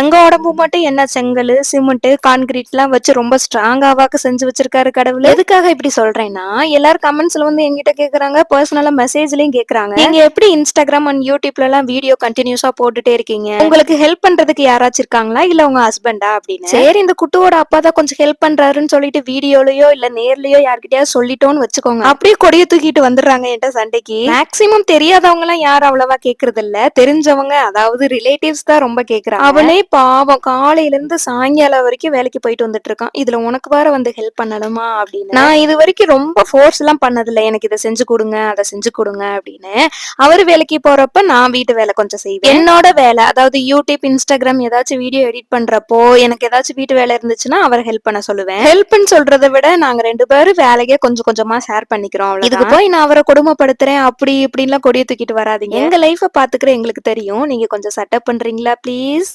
எங்க உடம்பு மட்டும் என்ன செங்கல் சிமெண்ட் கான்கிரீட் எல்லாம் வச்சு ரொம்ப ஸ்ட்ராங்காவாக்கு செஞ்சு வச்சிருக்காரு கடவுள். எதுக்காக இப்படி சொல்றேன்னா எல்லாரும் கமெண்ட்ஸ்ல வந்து என்கிட்ட கேக்குறாங்க பர்சனலா மெசேஜ்லயும் கேக்குறாங்க. நீங்க எப்படி இன்ஸ்டாகிராம் அண்ட் யூடியூப்ல எல்லாம் வீடியோ கண்டினியூஸா போட்டுட்டே இருக்கீங்க? உங்களுக்கு ஹெல்ப் பண்றதுக்கு யாராச்சும் இருக்காங்களா? இல்ல உங்க ஹஸ்பண்டா அப்படின்னு? சரி இந்த குட்டுவோட அப்பா தான் கொஞ்சம் ஹெல்ப் பண்றாருன்னு சொல்லிட்டு வீடியோலயோ இல்ல நேர்லயோ யார்கிட்டயாவது சொல்லிட்டோம்னு வச்சுக்கோங்க. அப்படியே கொடிய தூக்கிட்டு வந்துடுறாங்க என்கிட்ட சண்டைக்கு. மேக்சிமம் தெரியாதவங்க எல்லாம் யாரும் அவ்வளவா கேக்குறது இல்ல தெரிஞ்சவங்க அதாவது ரிலேட்டிவ்ஸ் தான் ரொம்ப கேக்குறாங்க. அவனே பாவம். காலையில இருந்து சாயங்காலம் வரைக்கும் வேலைக்கு போயிட்டு வந்துட்டு இருக்கான். இதுல உனக்கு வேற வந்து ஹெல்ப் பண்ணணுமா அப்படின்னு. நான் இது வரைக்கும் ரொம்ப ஃபோர்ஸ் எல்லாம் பண்ணதில்ல. எனக்கு இதை செஞ்சு கொடுங்க அதை செஞ்சு கொடுங்க அப்படின்னு. அவர் வேலைக்கு போறப்ப நான் வீட்டு வேலை கொஞ்சம் செய்வேன். என்னோட வேலை அதாவது யூடியூப் இன்ஸ்டாகிராம் ஏதாச்சும் வீடியோ எடிட் பண்றப்போ எனக்கு ஏதாச்சும் வீட்டு வேலை இருந்துச்சுன்னா அவர் ஹெல்ப் பண்ண சொல்லுவேன். ஹெல்ப்னு சொல்றதை விட நாங்க ரெண்டு பேரும் வேலையே கொஞ்சம் கொஞ்சமா ஷேர் பண்ணிக்கிறோம். இதுக்கு போய் நான் அவரை கொடுமைப்படுத்துறேன் அப்படி இப்படின்லாம் கொடியை தூக்கிட்டு வராதீங்க. எங்க லைஃப பாத்துக்கிற எங்களுக்கு தெரியும். நீங்க கொஞ்சம் சட்டப் பண்றீங்களா ப்ளீஸ்